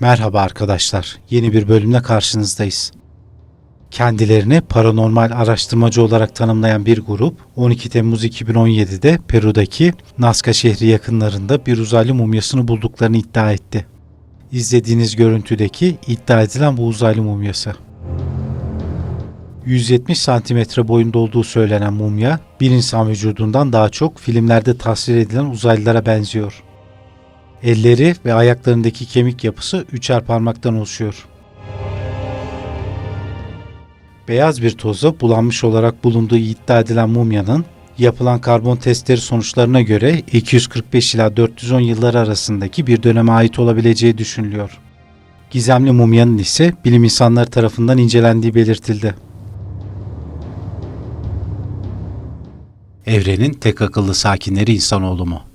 Merhaba arkadaşlar. Yeni bir bölümle karşınızdayız. Kendilerini paranormal araştırmacı olarak tanımlayan bir grup 12 Temmuz 2017'de Peru'daki Nazca şehri yakınlarında bir uzaylı mumyasını bulduklarını iddia etti. İzlediğiniz görüntüdeki iddia edilen bu uzaylı mumyası. 170 santimetre boyunda olduğu söylenen mumya, bir insan vücudundan daha çok filmlerde tasvir edilen uzaylılara benziyor. Elleri ve ayaklarındaki kemik yapısı üçer parmaktan oluşuyor. Beyaz bir toza bulanmış olarak bulunduğu iddia edilen mumyanın yapılan karbon testleri sonuçlarına göre 245 ila 410 yıllar arasındaki bir döneme ait olabileceği düşünülüyor. Gizemli mumyanın ise bilim insanları tarafından incelendiği belirtildi. Evrenin tek akıllı sakinleri insanoğlu mu?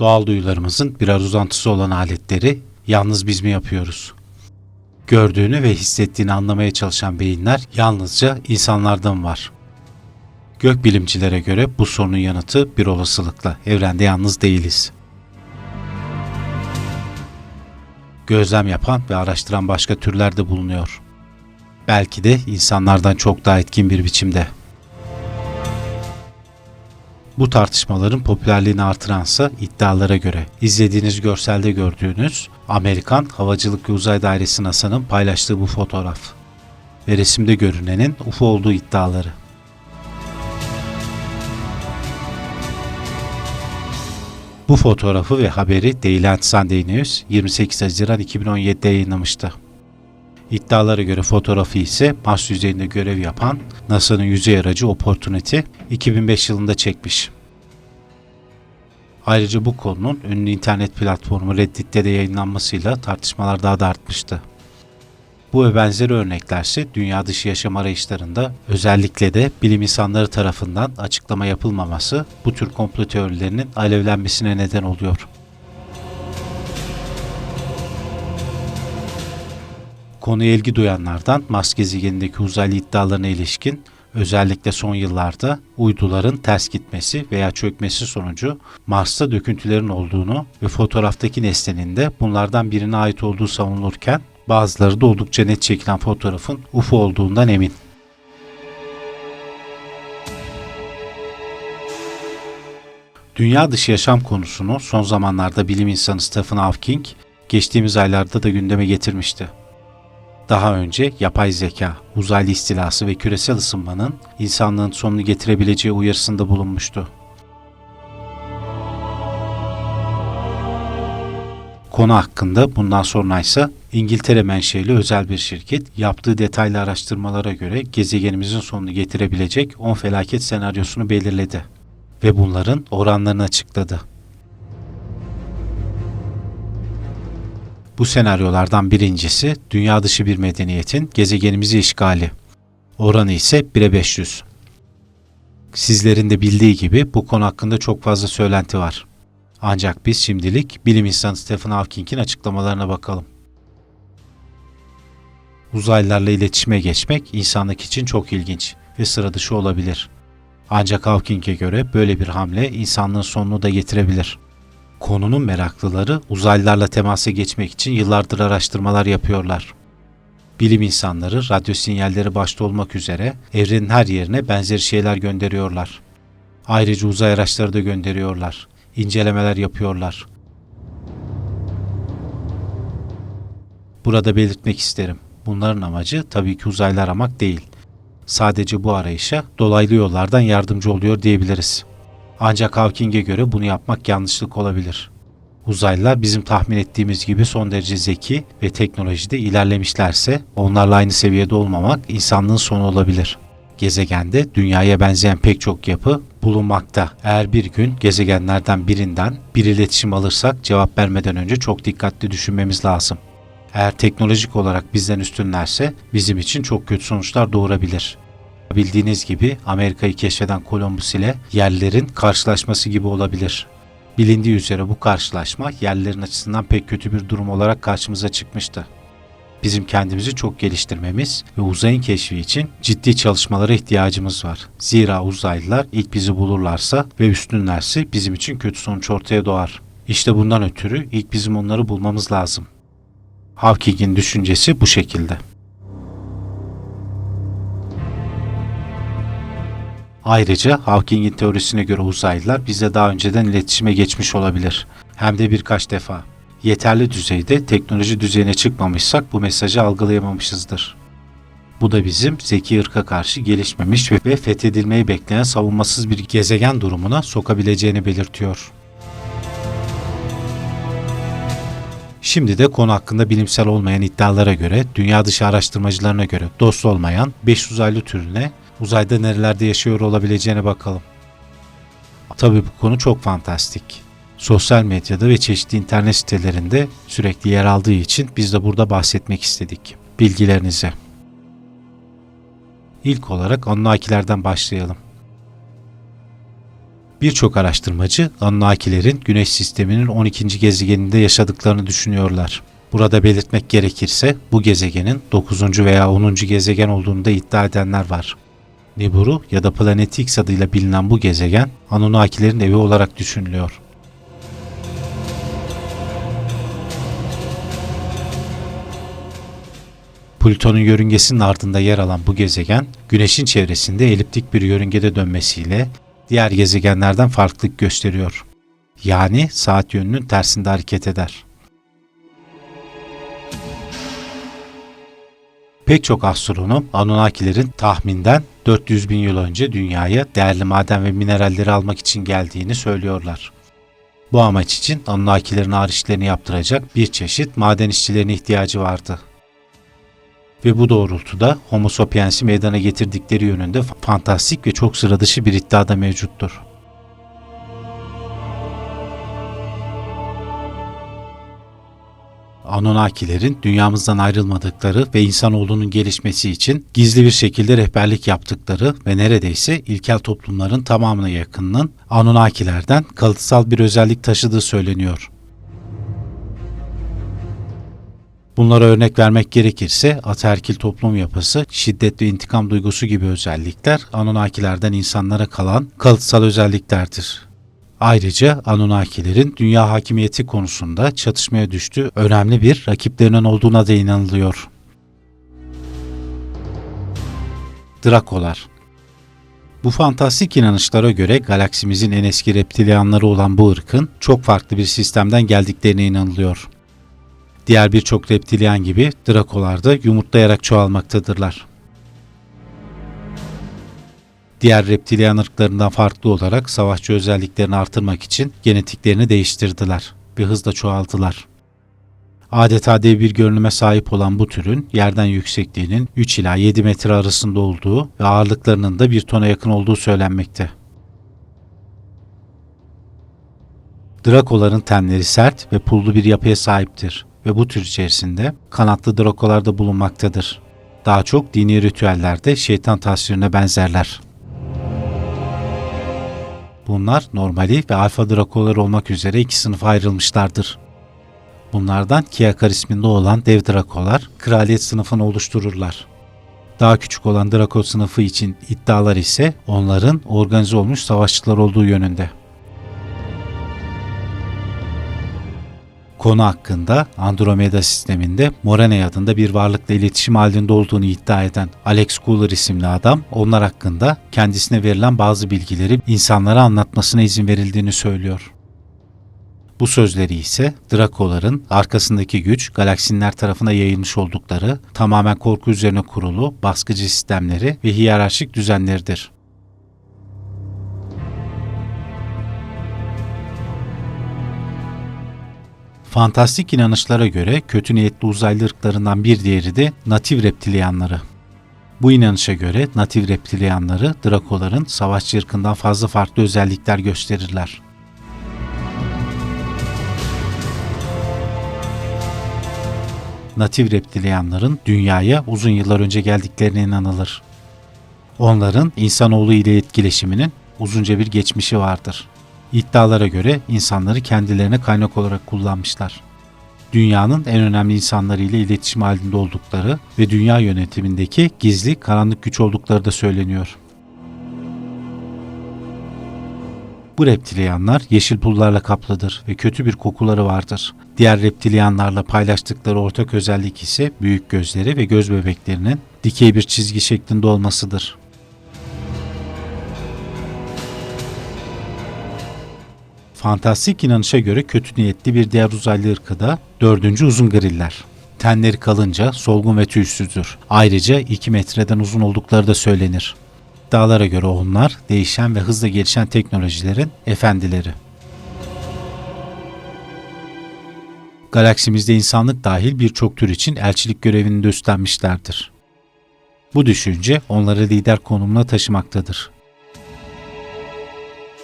Doğal duyularımızın birer uzantısı olan aletleri yalnız biz mi yapıyoruz? Gördüğünü ve hissettiğini anlamaya çalışan beyinler yalnızca insanlardan var. Gökbilimcilere göre bu sorunun yanıtı bir olasılıkla evrende yalnız değiliz. Gözlem yapan ve araştıran başka türler de bulunuyor. Belki de insanlardan çok daha etkin bir biçimde. Bu tartışmaların popülerliğini artıransa iddialara göre izlediğiniz görselde gördüğünüz Amerikan Havacılık ve Uzay Dairesi NASA'nın paylaştığı bu fotoğraf ve resimde görünenin UFO olduğu iddiaları. Bu fotoğrafı ve haberi Daily and Sunday News 28 Haziran 2017'de yayınlamıştı. İddialara göre fotoğrafı ise Mars yüzeyinde görev yapan NASA'nın yüzey aracı Opportunity 2005 yılında çekmiş. Ayrıca bu konunun ünlü internet platformu Reddit'te de yayınlanmasıyla tartışmalar daha da artmıştı. Bu ve benzeri örneklerse dünya dışı yaşam arayışlarında özellikle de bilim insanları tarafından açıklama yapılmaması bu tür komplo teorilerinin alevlenmesine neden oluyor. Konuya ilgi duyanlardan Mars gezegenindeki uzaylı iddialarına ilişkin özellikle son yıllarda uyduların ters gitmesi veya çökmesi sonucu Mars'ta döküntülerin olduğunu ve fotoğraftaki nesnenin de bunlardan birine ait olduğu savunulurken bazıları da oldukça net çekilen fotoğrafın UFO olduğundan emin. Dünya dışı yaşam konusunu son zamanlarda bilim insanı Stephen Hawking geçtiğimiz aylarda da gündeme getirmişti. Daha önce yapay zeka, uzaylı istilası ve küresel ısınmanın insanlığın sonunu getirebileceği uyarısında bulunmuştu. Konu hakkında bundan sonra ise İngiltere menşeli özel bir şirket yaptığı detaylı araştırmalara göre gezegenimizin sonunu getirebilecek 10 felaket senaryosunu belirledi ve bunların oranlarını açıkladı. Bu senaryolardan birincisi dünya dışı bir medeniyetin gezegenimizi işgali. Oranı ise 1'e 500. Sizlerin de bildiği gibi bu konu hakkında çok fazla söylenti var. Ancak biz şimdilik bilim insanı Stephen Hawking'in açıklamalarına bakalım. Uzaylılarla iletişime geçmek insanlık için çok ilginç ve sıra dışı olabilir. Ancak Hawking'e göre böyle bir hamle insanlığın sonunu da getirebilir. Konunun meraklıları uzaylılarla temasa geçmek için yıllardır araştırmalar yapıyorlar. Bilim insanları radyo sinyalleri başta olmak üzere evrenin her yerine benzeri şeyler gönderiyorlar. Ayrıca uzay araçları da gönderiyorlar. İncelemeler yapıyorlar. Burada belirtmek isterim. Bunların amacı tabii ki uzaylı aramak değil. Sadece bu arayışa dolaylı yollardan yardımcı oluyor diyebiliriz. Ancak Hawking'e göre bunu yapmak yanlışlık olabilir. Uzaylılar bizim tahmin ettiğimiz gibi son derece zeki ve teknolojide ilerlemişlerse onlarla aynı seviyede olmamak insanlığın sonu olabilir. Gezegende dünyaya benzeyen pek çok yapı bulunmakta. Eğer bir gün gezegenlerden birinden bir iletişim alırsak cevap vermeden önce çok dikkatli düşünmemiz lazım. Eğer teknolojik olarak bizden üstünlerse bizim için çok kötü sonuçlar doğurabilir. Bildiğiniz gibi Amerika'yı keşfeden Columbus ile yerlerin karşılaşması gibi olabilir. Bilindiği üzere bu karşılaşma yerlerin açısından pek kötü bir durum olarak karşımıza çıkmıştı. Bizim kendimizi çok geliştirmemiz ve uzayın keşfi için ciddi çalışmalara ihtiyacımız var. Zira uzaylılar ilk bizi bulurlarsa ve üstünlerse bizim için kötü sonuç ortaya doğar. İşte bundan ötürü ilk bizim onları bulmamız lazım. Hawking'in düşüncesi bu şekilde. Ayrıca Hawking'in teorisine göre uzaylılar bize daha önceden iletişime geçmiş olabilir. Hem de birkaç defa. Yeterli düzeyde teknoloji düzeyine çıkmamışsak bu mesajı algılayamamışızdır. Bu da bizim zeki ırka karşı gelişmemiş ve fethedilmeyi bekleyen savunmasız bir gezegen durumuna sokabileceğini belirtiyor. Şimdi de konu hakkında bilimsel olmayan iddialara göre, dünya dışı araştırmacılarına göre dost olmayan 5 uzaylı türüne uzayda nerelerde yaşıyor olabileceğine bakalım. Tabii bu konu çok fantastik. Sosyal medyada ve çeşitli internet sitelerinde sürekli yer aldığı için biz de burada bahsetmek istedik. Bilgilerinize. İlk olarak Anunnakilerden başlayalım. Birçok araştırmacı Anunnakilerin Güneş sisteminin 12. gezegeninde yaşadıklarını düşünüyorlar. Burada belirtmek gerekirse bu gezegenin 9. veya 10. gezegen olduğunu da iddia edenler var. Nibiru ya da Planet X adıyla bilinen bu gezegen Anunnakilerin evi olarak düşünülüyor. Plüton'un yörüngesinin ardında yer alan bu gezegen, Güneş'in çevresinde eliptik bir yörüngede dönmesiyle diğer gezegenlerden farklılık gösteriyor. Yani saat yönünün tersinde hareket eder. Pek çok astronom Anunnakilerin tahminden 400 bin yıl önce dünyaya değerli maden ve mineralleri almak için geldiğini söylüyorlar. Bu amaç için Anunnakilerin arişlerini yaptıracak bir çeşit maden işçilerine ihtiyacı vardı. Ve bu doğrultuda Homo sapiens'i meydana getirdikleri yönünde fantastik ve çok sıra dışı bir iddia da mevcuttur. Anunnakilerin dünyamızdan ayrılmadıkları ve insanoğlunun gelişmesi için gizli bir şekilde rehberlik yaptıkları ve neredeyse ilkel toplumların tamamına yakınının Anunnakilerden kalıtsal bir özellik taşıdığı söyleniyor. Bunlara örnek vermek gerekirse ataerkil toplum yapısı, şiddet ve intikam duygusu gibi özellikler Anunnakilerden insanlara kalan kalıtsal özelliklerdir. Ayrıca Anunnakilerin dünya hakimiyeti konusunda çatışmaya düştüğü önemli bir rakiplerinin olduğuna da inanılıyor. Drakolar Bu fantastik inanışlara göre galaksimizin en eski reptilyanları olan bu ırkın çok farklı bir sistemden geldiklerine inanılıyor. Diğer birçok reptilyan gibi drakolar da yumurtlayarak çoğalmaktadırlar. Diğer reptilyan ırklarından farklı olarak savaşçı özelliklerini artırmak için genetiklerini değiştirdiler ve hızla çoğaldılar. Adeta dev bir görünüme sahip olan bu türün yerden yüksekliğinin 3 ila 7 metre arasında olduğu ve ağırlıklarının da 1 tona yakın olduğu söylenmekte. Drakoların tenleri sert ve pullu bir yapıya sahiptir ve bu tür içerisinde kanatlı drakolar da bulunmaktadır. Daha çok dini ritüellerde şeytan tasvirine benzerler. Bunlar normali ve alfa drakolar olmak üzere iki sınıfa ayrılmışlardır. Bunlardan Kiakar isminde olan dev drakolar kraliyet sınıfını oluştururlar. Daha küçük olan drako sınıfı için iddialar ise onların organize olmuş savaşçılar olduğu yönünde. Konu hakkında Andromeda sisteminde Morene adında bir varlıkla iletişim halinde olduğunu iddia eden Alex Cooler isimli adam onlar hakkında kendisine verilen bazı bilgileri insanlara anlatmasına izin verildiğini söylüyor. Bu sözleri ise Drakoların arkasındaki güç galaksinler tarafına yayılmış oldukları tamamen korku üzerine kurulu baskıcı sistemleri ve hiyerarşik düzenleridir. Fantastik inanışlara göre kötü niyetli uzaylı ırklarından bir diğeri de natif reptilyanları. Bu inanışa göre natif reptilyanları Drakoların savaşçı ırkından fazla farklı özellikler gösterirler. Natif reptilyanların dünyaya uzun yıllar önce geldiklerine inanılır. Onların insanoğlu ile etkileşiminin uzunca bir geçmişi vardır. İddialara göre insanları kendilerine kaynak olarak kullanmışlar. Dünyanın en önemli insanları ile iletişim halinde oldukları ve dünya yönetimindeki gizli karanlık güç oldukları da söyleniyor. Bu reptilyanlar yeşil pullarla kaplıdır ve kötü bir kokuları vardır. Diğer reptilyanlarla paylaştıkları ortak özellik ise büyük gözleri ve göz bebeklerinin dikey bir çizgi şeklinde olmasıdır. Fantastik inanışa göre kötü niyetli bir diğer uzaylı ırkı da dördüncü uzun griller. Tenleri kalınca solgun ve tüysüzdür. Ayrıca 2 metreden uzun oldukları da söylenir. İddialara göre onlar değişen ve hızla gelişen teknolojilerin efendileri. Galaksimizde insanlık dahil birçok tür için elçilik görevini de üstlenmişlerdir. Bu düşünce onları lider konumuna taşımaktadır.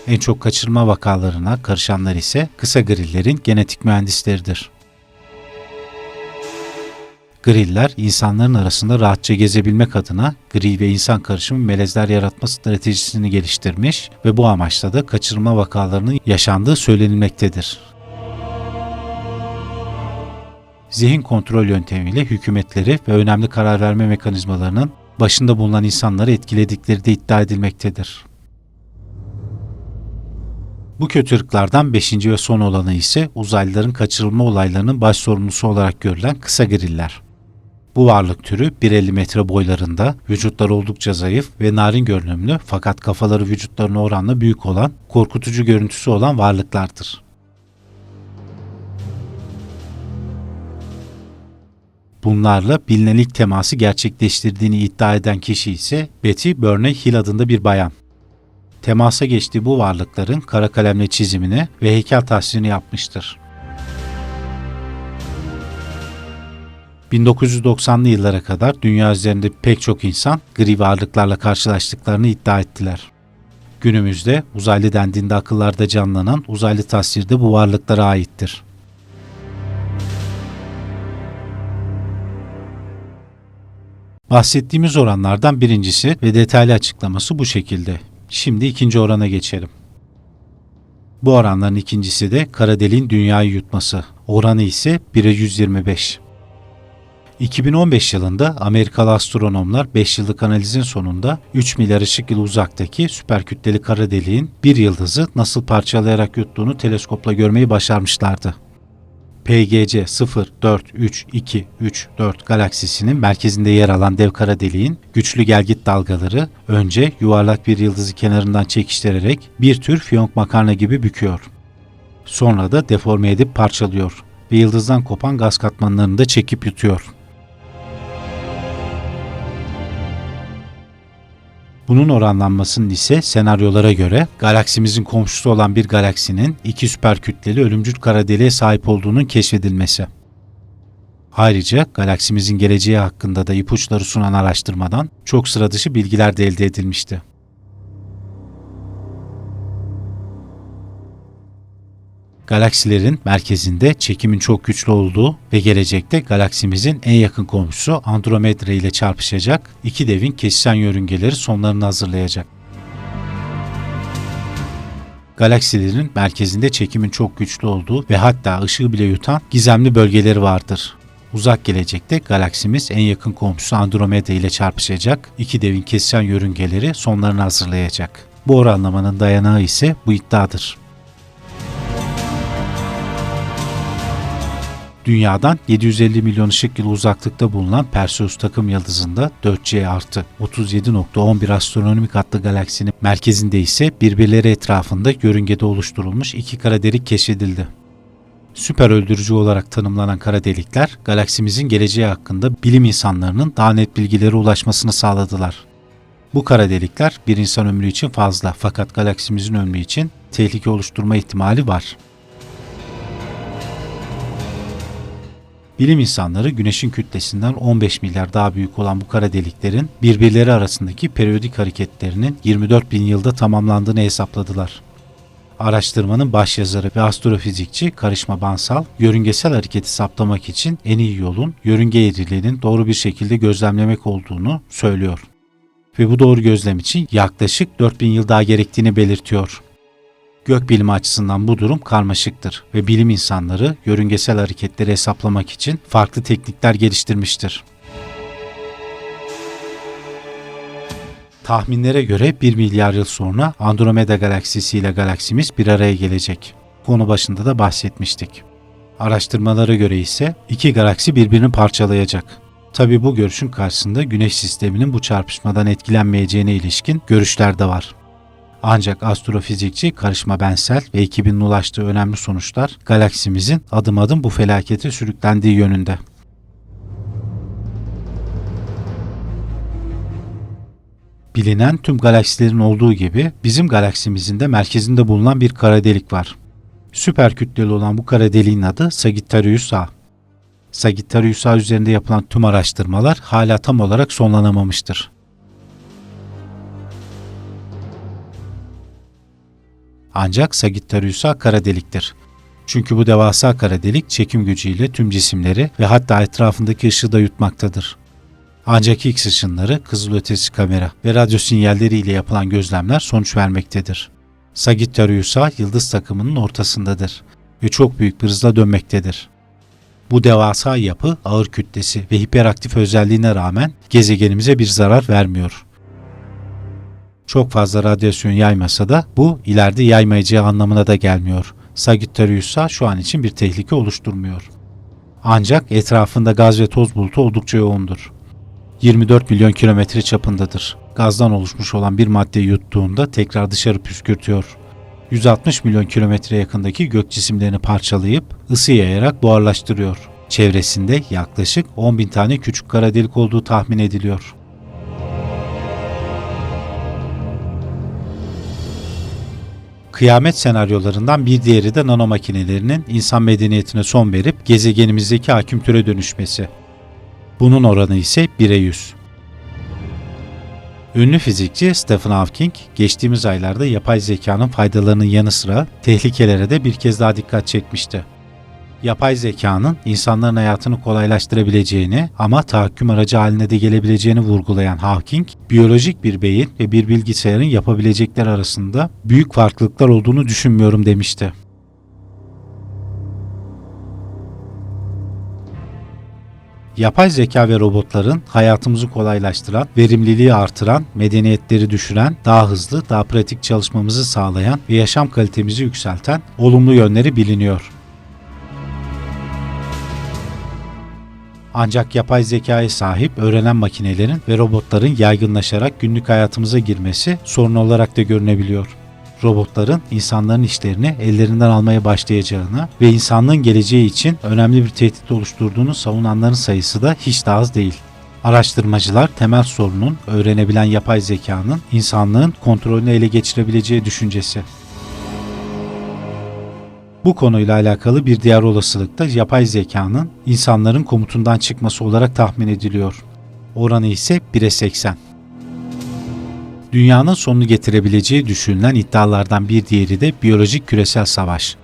En çok kaçırma vakalarına karışanlar ise kısa grillerin genetik mühendisleridir. Griller insanların arasında rahatça gezebilmek adına gri ve insan karışımı melezler yaratma stratejisini geliştirmiş ve bu amaçla da kaçırma vakalarının yaşandığı söylenilmektedir. Zihin kontrol yöntemiyle hükümetleri ve önemli karar verme mekanizmalarının başında bulunan insanları etkiledikleri de iddia edilmektedir. Bu kötü ırklardan beşinci ve son olanı ise uzaylıların kaçırılma olaylarının baş sorumlusu olarak görülen kısa griller. Bu varlık türü 1.50 metre boylarında, vücutları oldukça zayıf ve narin görünümlü fakat kafaları vücutlarına oranla büyük olan, korkutucu görüntüsü olan varlıklardır. Bunlarla bilinen ilk teması gerçekleştirdiğini iddia eden kişi ise Betty Burney Hill adında bir bayan. Temasa geçtiği bu varlıkların kara kalemle çizimini ve heykel tahsilini yapmıştır. 1990'lı yıllara kadar dünya üzerinde pek çok insan gri varlıklarla karşılaştıklarını iddia ettiler. Günümüzde uzaylı dendiğinde akıllarda canlanan uzaylı tasvirde bu varlıklara aittir. Bahsettiğimiz oranlardan birincisi ve detaylı açıklaması bu şekilde. Şimdi ikinci orana geçelim. Bu oranların ikincisi de kara deliğin dünyayı yutması. Oranı ise 1'e 125. 2015 yılında Amerikalı astronomlar 5 yıllık analizin sonunda 3 milyar ışık yılı uzaktaki süperkütleli kara deliğin bir yıldızı nasıl parçalayarak yuttuğunu teleskopla görmeyi başarmışlardı. PGC 043234 galaksisinin merkezinde yer alan dev kara deliğin güçlü gelgit dalgaları önce yuvarlak bir yıldızı kenarından çekiştirerek bir tür fiyonk makarna gibi büküyor. Sonra da deforme edip parçalıyor ve yıldızdan kopan gaz katmanlarını da çekip yutuyor. Bunun oranlanmasının ise senaryolara göre galaksimizin komşusu olan bir galaksinin iki süperkütleli ölümcül kara deliğe sahip olduğunun keşfedilmesi. Ayrıca galaksimizin geleceği hakkında da ipuçları sunan araştırmadan çok sıra dışı bilgiler de elde edilmişti. Galaksilerin merkezinde çekimin çok güçlü olduğu ve gelecekte galaksimizin en yakın komşusu Andromeda ile çarpışacak iki devin kesişen yörüngeleri sonlarını hazırlayacak. Galaksilerin merkezinde çekimin çok güçlü olduğu ve hatta ışığı bile yutan gizemli bölgeleri vardır. Uzak gelecekte galaksimiz en yakın komşusu Andromeda ile çarpışacak, iki devin kesişen yörüngeleri sonlarını hazırlayacak. Bu oranlamanın dayanağı ise bu iddiadır. Dünyadan 750 milyon ışık yılı uzaklıkta bulunan Perseus takım yıldızında 4C artı 37.11 astronomik adlı galaksinin merkezinde ise birbirleri etrafında yörüngede oluşturulmuş iki kara delik keşfedildi. Süper öldürücü olarak tanımlanan kara delikler galaksimizin geleceği hakkında bilim insanlarının daha net bilgilere ulaşmasını sağladılar. Bu kara delikler bir insan ömrü için fazla fakat galaksimizin ömrü için tehlike oluşturma ihtimali var. Bilim insanları Güneş'in kütlesinden 15 milyar daha büyük olan bu kara deliklerin birbirleri arasındaki periyodik hareketlerinin 24 bin yılda tamamlandığını hesapladılar. Araştırmanın başyazarı ve astrofizikçi Karışma Bansal, yörüngesel hareketi saptamak için en iyi yolun yörünge eğriliğinin doğru bir şekilde gözlemlemek olduğunu söylüyor. Ve bu doğru gözlem için yaklaşık 4000 yıl daha gerektiğini belirtiyor. Gökbilimi açısından bu durum karmaşıktır ve bilim insanları yörüngesel hareketleri hesaplamak için farklı teknikler geliştirmiştir. Tahminlere göre 1 milyar yıl sonra Andromeda galaksisi ile galaksimiz bir araya gelecek. Konu başında da bahsetmiştik. Araştırmalara göre ise iki galaksi birbirini parçalayacak. Tabi bu görüşün karşısında Güneş sisteminin bu çarpışmadan etkilenmeyeceğine ilişkin görüşler de var. Ancak astrofizikçi Karışma Bensel ve ekibinin ulaştığı önemli sonuçlar galaksimizin adım adım bu felakete sürüklendiği yönünde. Bilinen tüm galaksilerin olduğu gibi bizim galaksimizin de merkezinde bulunan bir kara delik var. Süper kütleli olan bu kara deliğin adı Sagittarius A. Sagittarius A üzerinde yapılan tüm araştırmalar hala tam olarak sonlanamamıştır. Ancak Sagittarius A kara deliktir. Çünkü bu devasa kara delik çekim gücüyle tüm cisimleri ve hatta etrafındaki ışığı da yutmaktadır. Ancak X ışınları, kızılötesi kamera ve radyo sinyalleri ile yapılan gözlemler sonuç vermektedir. Sagittarius A yıldız takımının ortasındadır ve çok büyük bir hızla dönmektedir. Bu devasa yapı ağır kütlesi ve hiperaktif özelliğine rağmen gezegenimize bir zarar vermiyor. Çok fazla radyasyon yaymasa da bu ileride yaymayacağı anlamına da gelmiyor. Sagittarius A şu an için bir tehlike oluşturmuyor. Ancak etrafında gaz ve toz bulutu oldukça yoğundur. 24 milyon kilometre çapındadır. Gazdan oluşmuş olan bir maddeyi yuttuğunda tekrar dışarı püskürtüyor. 160 milyon kilometre yakındaki gök cisimlerini parçalayıp ısı yayarak buharlaştırıyor. Çevresinde yaklaşık 10 bin tane küçük kara delik olduğu tahmin ediliyor. Kıyamet senaryolarından bir diğeri de nano makinelerinin insan medeniyetine son verip gezegenimizdeki hakimtüre dönüşmesi. Bunun oranı ise 1'e 100. Ünlü fizikçi Stephen Hawking geçtiğimiz aylarda yapay zekanın faydalarının yanı sıra tehlikelere de bir kez daha dikkat çekmişti. Yapay zekanın insanların hayatını kolaylaştırabileceğini ama tahakküm aracı haline de gelebileceğini vurgulayan Hawking, biyolojik bir beyin ve bir bilgisayarın yapabilecekler arasında büyük farklılıklar olduğunu düşünmüyorum demişti. Yapay zeka ve robotların hayatımızı kolaylaştıran, verimliliği artıran, medeniyetleri düşüren, daha hızlı, daha pratik çalışmamızı sağlayan ve yaşam kalitemizi yükselten olumlu yönleri biliniyor. Ancak yapay zekaya sahip öğrenen makinelerin ve robotların yaygınlaşarak günlük hayatımıza girmesi sorun olarak da görünebiliyor robotların insanların işlerini ellerinden almaya başlayacağını ve insanlığın geleceği için önemli bir tehdit oluşturduğunu savunanların sayısı da hiç de az değil. Araştırmacılar temel sorunun öğrenebilen yapay zekanın insanlığın kontrolünü ele geçirebileceği düşüncesi. Bu konuyla alakalı bir diğer olasılık da yapay zekanın insanların komutundan çıkması olarak tahmin ediliyor. Oranı ise 1'e 80 dünyanın sonunu getirebileceği düşünülen iddialardan bir diğeri de biyolojik küresel savaş.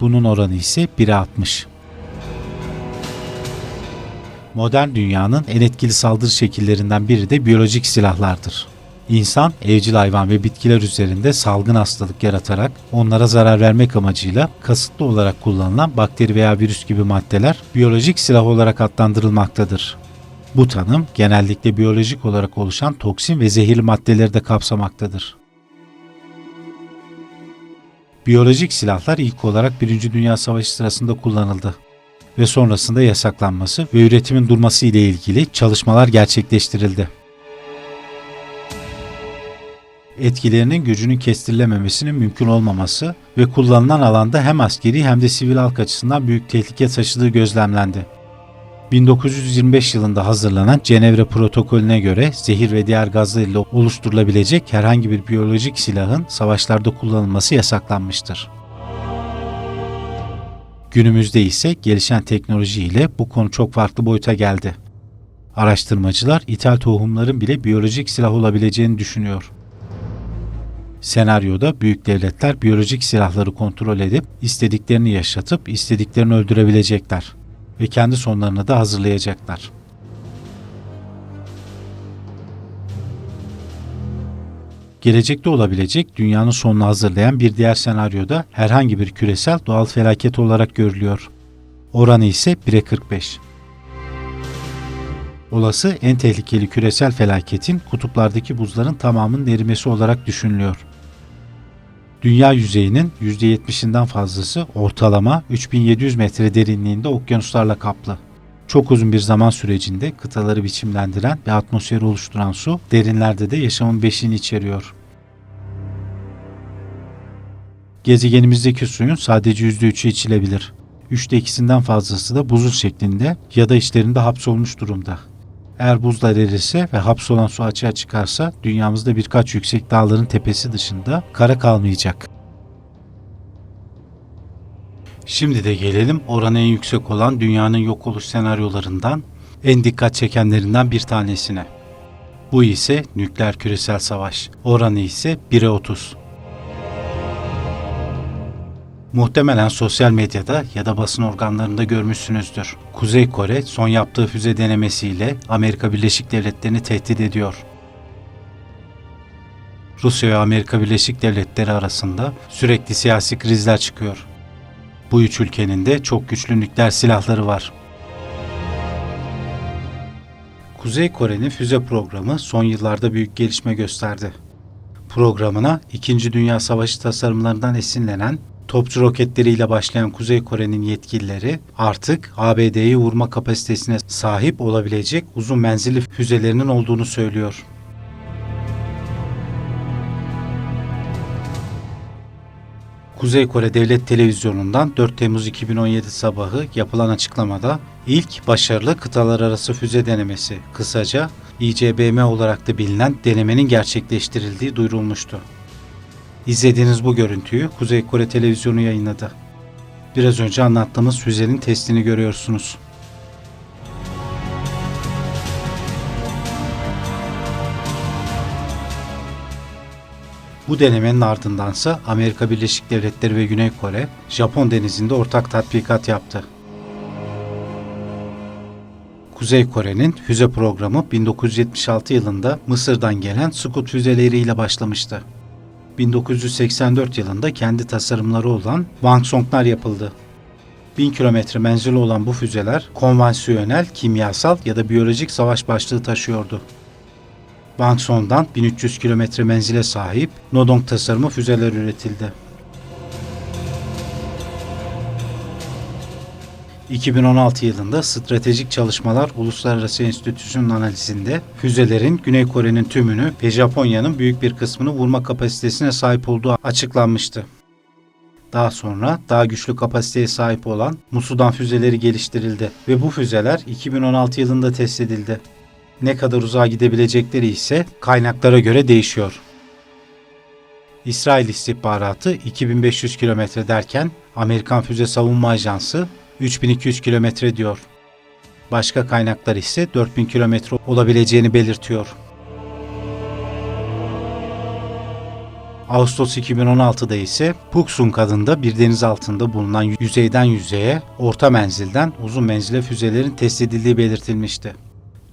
Bunun oranı ise 1'e 60. Modern dünyanın en etkili saldırı şekillerinden biri de biyolojik silahlardır. İnsan, evcil hayvan ve bitkiler üzerinde salgın hastalık yaratarak onlara zarar vermek amacıyla kasıtlı olarak kullanılan bakteri veya virüs gibi maddeler biyolojik silah olarak adlandırılmaktadır. Bu tanım genellikle biyolojik olarak oluşan toksin ve zehirli maddeleri de kapsamaktadır. Biyolojik silahlar ilk olarak Birinci Dünya Savaşı sırasında kullanıldı ve sonrasında yasaklanması ve üretimin durması ile ilgili çalışmalar gerçekleştirildi. Etkilerinin gücünün kestirilememesinin mümkün olmaması ve kullanılan alanda hem askeri hem de sivil halk açısından büyük tehlike taşıdığı gözlemlendi. 1925 yılında hazırlanan Cenevre protokolüne göre zehir ve diğer gazlarıyla oluşturulabilecek herhangi bir biyolojik silahın savaşlarda kullanılması yasaklanmıştır. Günümüzde ise gelişen teknoloji ile bu konu çok farklı boyuta geldi. Araştırmacılar ithal tohumların bile biyolojik silah olabileceğini düşünüyor. Senaryoda büyük devletler biyolojik silahları kontrol edip istediklerini yaşatıp istediklerini öldürebilecekler ve kendi sonlarını da hazırlayacaklar. Gelecekte olabilecek dünyanın sonunu hazırlayan bir diğer senaryoda herhangi bir küresel doğal felaket olarak görülüyor. Oranı ise 1'e 45. Olası en tehlikeli küresel felaketin kutuplardaki buzların tamamının erimesi olarak düşünülüyor. Dünya yüzeyinin %70'inden fazlası ortalama 3700 metre derinliğinde okyanuslarla kaplı. Çok uzun bir zaman sürecinde kıtaları biçimlendiren ve atmosferi oluşturan su derinlerde de yaşamın beşiğini içeriyor. Gezegenimizdeki suyun sadece %3'ü içilebilir. Üçte ikisinden fazlası da buzul şeklinde ya da içlerinde hapsolmuş durumda. Eğer buzlar erirse ve hapsolan su açığa çıkarsa dünyamızda birkaç yüksek dağların tepesi dışında kara kalmayacak. Şimdi de gelelim oranı en yüksek olan dünyanın yok oluş senaryolarından en dikkat çekenlerinden bir tanesine. Bu ise nükleer küresel savaş. Oranı ise 1'e 30. Muhtemelen sosyal medyada ya da basın organlarında görmüşsünüzdür. Kuzey Kore son yaptığı füze denemesiyle Amerika Birleşik Devletleri'ni tehdit ediyor. Rusya ve Amerika Birleşik Devletleri arasında sürekli siyasi krizler çıkıyor. Bu üç ülkenin de çok güçlü nükleer silahları var. Kuzey Kore'nin füze programı son yıllarda büyük gelişme gösterdi. Programına 2. Dünya Savaşı tasarımlarından esinlenen topçu roketleriyle başlayan Kuzey Kore'nin yetkilileri artık ABD'yi vurma kapasitesine sahip olabilecek uzun menzilli füzelerinin olduğunu söylüyor. Kuzey Kore Devlet Televizyonu'ndan 4 Temmuz 2017 sabahı yapılan açıklamada ilk başarılı kıtalar arası füze denemesi, kısaca ICBM olarak da bilinen denemenin gerçekleştirildiği duyurulmuştu. İzlediğiniz bu görüntüyü Kuzey Kore televizyonu yayınladı. Biraz önce anlattığımız füzenin testini görüyorsunuz. Bu denemenin ardındansa Amerika Birleşik Devletleri ve Güney Kore, Japon denizinde ortak tatbikat yaptı. Kuzey Kore'nin füze programı 1976 yılında Mısır'dan gelen Sukut füzeleriyle başlamıştı. 1984 yılında kendi tasarımları olan Wangsong'lar yapıldı. 1000 kilometre menzili olan bu füzeler konvansiyonel, kimyasal ya da biyolojik savaş başlığı taşıyordu. Wangsong'dan 1300 kilometre menzile sahip Nodong tasarımı füzeler üretildi. 2016 yılında Stratejik Çalışmalar Uluslararası Enstitüsü'nün analizinde füzelerin Güney Kore'nin tümünü ve Japonya'nın büyük bir kısmını vurma kapasitesine sahip olduğu açıklanmıştı. Daha sonra daha güçlü kapasiteye sahip olan Musudan füzeleri geliştirildi ve bu füzeler 2016 yılında test edildi. Ne kadar uzağa gidebilecekleri ise kaynaklara göre değişiyor. İsrail istihbaratı 2500 kilometre derken Amerikan Füze Savunma Ajansı 3200 kilometre diyor. Başka kaynaklar ise 4000 kilometre olabileceğini belirtiyor. Ağustos 2016'da ise Puksung adında bir deniz altında bulunan yüzeyden yüzeye, orta menzilden uzun menzile füzelerin test edildiği belirtilmişti.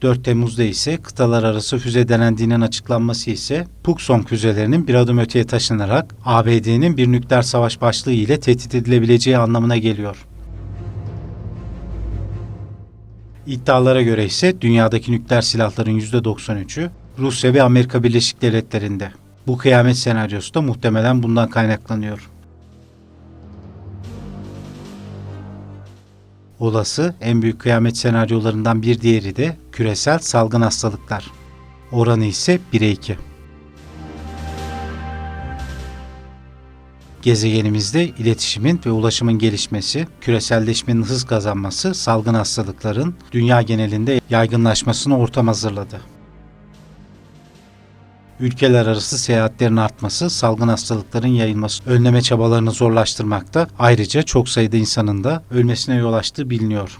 4 Temmuz'da ise kıtalar arası füze denendiğinin açıklanması ise Puksong füzelerinin bir adım öteye taşınarak ABD'nin bir nükleer savaş başlığı ile tehdit edilebileceği anlamına geliyor. İddialara göre ise dünyadaki nükleer silahların %93'ü Rusya ve Amerika Birleşik Devletleri'nde. Bu kıyamet senaryosu da muhtemelen bundan kaynaklanıyor. Olası en büyük kıyamet senaryolarından bir diğeri de küresel salgın hastalıklar. Oranı ise 1'e 2. Gezegenimizde iletişimin ve ulaşımın gelişmesi, küreselleşmenin hız kazanması salgın hastalıkların dünya genelinde yaygınlaşmasına ortam hazırladı. Ülkeler arası seyahatlerin artması salgın hastalıkların yayılması önleme çabalarını zorlaştırmakta. Ayrıca çok sayıda insanın da ölmesine yol açtığı biliniyor.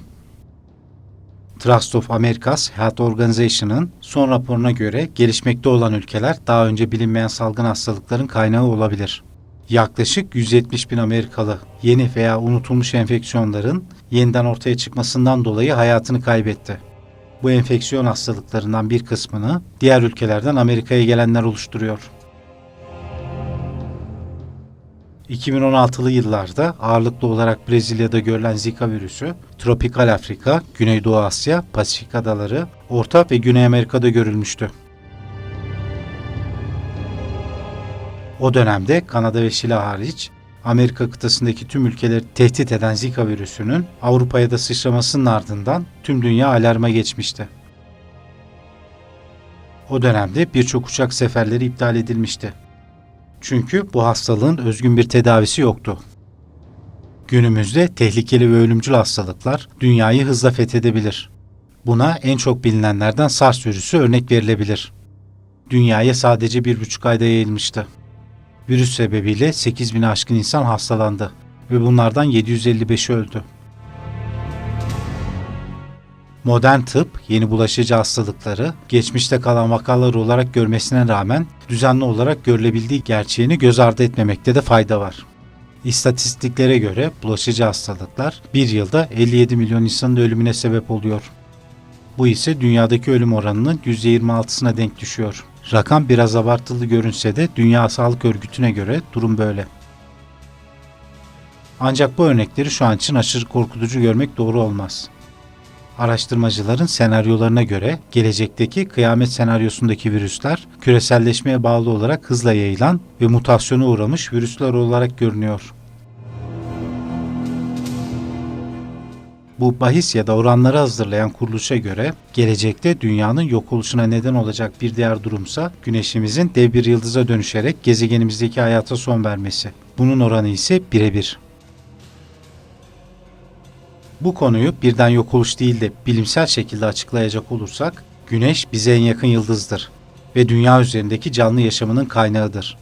Trust of Americas Health Organization'ın son raporuna göre gelişmekte olan ülkeler daha önce bilinmeyen salgın hastalıkların kaynağı olabilir. Yaklaşık 170 bin Amerikalı yeni veya unutulmuş enfeksiyonların yeniden ortaya çıkmasından dolayı hayatını kaybetti. Bu enfeksiyon hastalıklarından bir kısmını diğer ülkelerden Amerika'ya gelenler oluşturuyor. 2016'lı yıllarda ağırlıklı olarak Brezilya'da görülen Zika virüsü, tropikal Afrika, Güneydoğu Asya, Pasifik adaları, Orta ve Güney Amerika'da görülmüştü. O dönemde Kanada ve Şili hariç Amerika kıtasındaki tüm ülkeleri tehdit eden Zika virüsünün Avrupa'ya da sıçramasının ardından tüm dünya alarma geçmişti. O dönemde birçok uçak seferleri iptal edilmişti. Çünkü bu hastalığın özgün bir tedavisi yoktu. Günümüzde tehlikeli ve ölümcül hastalıklar dünyayı hızla fethedebilir. Buna en çok bilinenlerden SARS virüsü örnek verilebilir. Dünyaya sadece bir buçuk ayda yayılmıştı. Virüs sebebiyle 8000'e aşkın insan hastalandı ve bunlardan 755'i öldü. Modern tıp yeni bulaşıcı hastalıkları geçmişte kalan vakalar olarak görmesine rağmen düzenli olarak görülebildiği gerçeğini göz ardı etmemekte de fayda var. İstatistiklere göre bulaşıcı hastalıklar bir yılda 57 milyon insanın ölümüne sebep oluyor. Bu ise dünyadaki ölüm oranının %26'sına denk düşüyor. Rakam biraz abartılı görünse de Dünya Sağlık Örgütü'ne göre durum böyle. Ancak bu örnekleri şu an için aşırı korkutucu görmek doğru olmaz. Araştırmacıların senaryolarına göre gelecekteki kıyamet senaryosundaki virüsler küreselleşmeye bağlı olarak hızla yayılan ve mutasyona uğramış virüsler olarak görünüyor. Bu bahis ya da oranları hazırlayan kuruluşa göre gelecekte dünyanın yok oluşuna neden olacak bir diğer durumsa güneşimizin dev bir yıldıza dönüşerek gezegenimizdeki hayata son vermesi. Bunun oranı ise birebir. Bu konuyu birden yok oluş değil de bilimsel şekilde açıklayacak olursak, Güneş bize en yakın yıldızdır ve dünya üzerindeki canlı yaşamının kaynağıdır.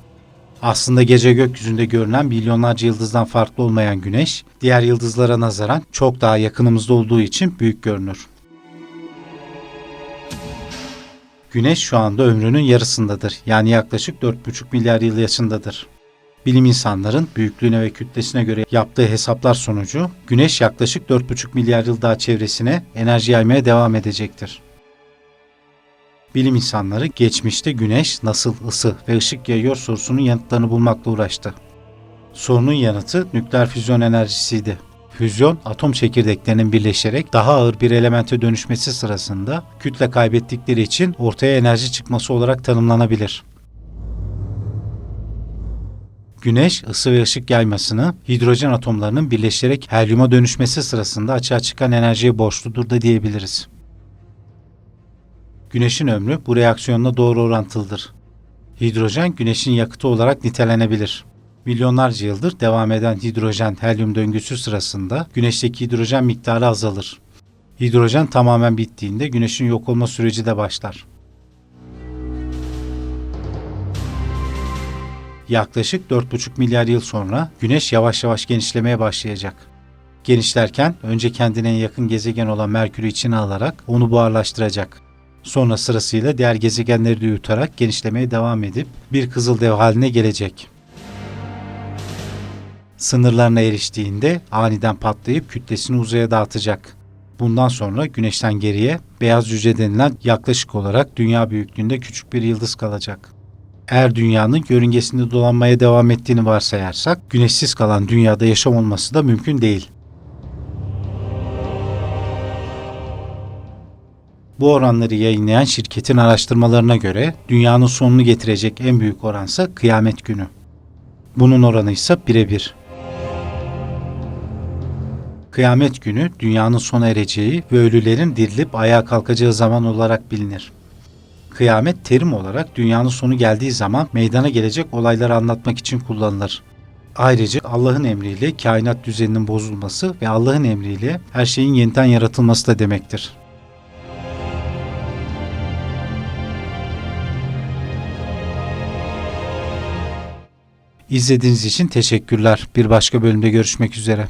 Aslında gece gökyüzünde görünen milyonlarca yıldızdan farklı olmayan Güneş, diğer yıldızlara nazaran çok daha yakınımızda olduğu için büyük görünür. Güneş şu anda ömrünün yarısındadır. Yani yaklaşık 4,5 milyar yıl yaşındadır. Bilim insanların büyüklüğüne ve kütlesine göre yaptığı hesaplar sonucu Güneş yaklaşık 4,5 milyar yıl daha çevresine enerji yaymaya devam edecektir. Bilim insanları geçmişte Güneş nasıl ısı ve ışık yayıyor sorusunun yanıtlarını bulmakla uğraştı. Sorunun yanıtı nükleer füzyon enerjisiydi. Füzyon, atom çekirdeklerinin birleşerek daha ağır bir elemente dönüşmesi sırasında kütle kaybettikleri için ortaya enerji çıkması olarak tanımlanabilir. Güneş ısı ve ışık yaymasını hidrojen atomlarının birleşerek helyuma dönüşmesi sırasında açığa çıkan enerjiye borçludur da diyebiliriz. Güneşin ömrü bu reaksiyonla doğru orantılıdır. Hidrojen güneşin yakıtı olarak nitelenebilir. Milyonlarca yıldır devam eden hidrojen helyum döngüsü sırasında güneşteki hidrojen miktarı azalır. Hidrojen tamamen bittiğinde güneşin yok olma süreci de başlar. Yaklaşık 4,5 milyar yıl sonra Güneş yavaş yavaş genişlemeye başlayacak. Genişlerken önce kendine en yakın gezegen olan Merkür'ü içine alarak onu buharlaştıracak. Sonra sırasıyla diğer gezegenleri de yutarak genişlemeye devam edip bir kızıl dev haline gelecek. Sınırlarına eriştiğinde aniden patlayıp kütlesini uzaya dağıtacak. Bundan sonra Güneş'ten geriye beyaz cüce denilen yaklaşık olarak dünya büyüklüğünde küçük bir yıldız kalacak. Eğer dünyanın yörüngesinde dolanmaya devam ettiğini varsayarsak, güneşsiz kalan dünyada yaşam olması da mümkün değil. Bu oranları yayınlayan şirketin araştırmalarına göre dünyanın sonunu getirecek en büyük oransa kıyamet günü. Bunun oranı ise birebir. Kıyamet günü dünyanın sona ereceği ve ölülerin dirilip ayağa kalkacağı zaman olarak bilinir. Kıyamet terim olarak dünyanın sonu geldiği zaman meydana gelecek olayları anlatmak için kullanılır. Ayrıca Allah'ın emriyle kainat düzeninin bozulması ve Allah'ın emriyle her şeyin yeniden yaratılması da demektir. İzlediğiniz için teşekkürler. Bir başka bölümde görüşmek üzere.